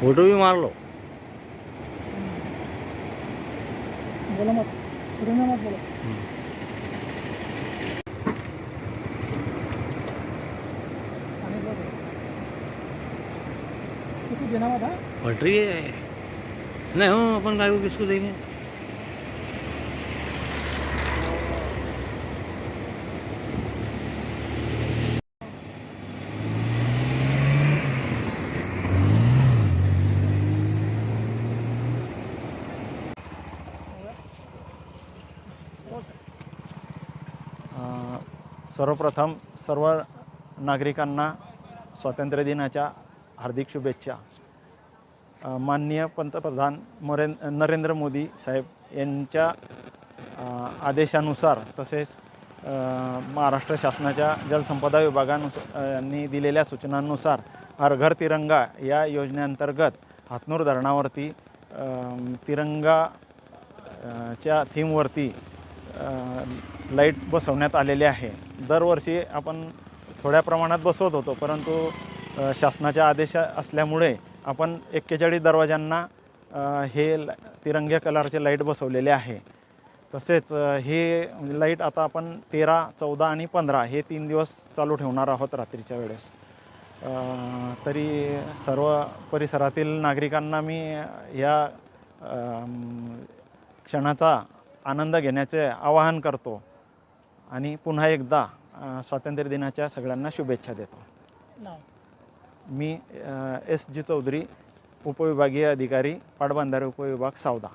Photo भी मार low बोला. मत मत बोला मत हाँ रही है नहीं हो अपन गाय को किसको देंगे सर्वप्रथम सर्व नागरिकांना स्वातंत्र्य दिनाच्या हार्दिक शुभेच्छा. माननीय पंतप्रधान मरेन नरेंद्र मोदी साहेब यांच्या आदेशानुसार तसेच महाराष्ट्र शासनाच्या जलसंपदा विभागानुसार यांनी दिलेल्या सूचनांनुसार हर घर तिरंगा या योजनेअंतर्गत हातनूर धरणावरती तिरंगाच्या थीमवरती लाइट बसवण्यात आलेले आहे. दरवर्षी आपण थोड्या प्रमाणात बसवत होतो परंतु शासनाच्या आदेश असल्यामुळे आपण एक्केचाळीस दरवाज्यांना हे ल- तिरंग्या कलरचे लाइट बसवलेले आहे. तसेच हे लाइट आता आपण तेरा चौदा आणि पंधरा हे तीन दिवस चालू ठेवणार आहोत रात्रीच्या वेळेस. तरी सर्व परिसरातील नागरिकांना मी या क्षणाचा आनंद घेण्याचे आवाहन करतो. आणि पुन्हा एकदा स्वातंत्र्य दिनाच्या सगळ्यांना शुभेच्छा देतो. मी एस. जी. चौधरी उपविभागीय अधिकारी पाटबंधारे उपविभाग सावदा.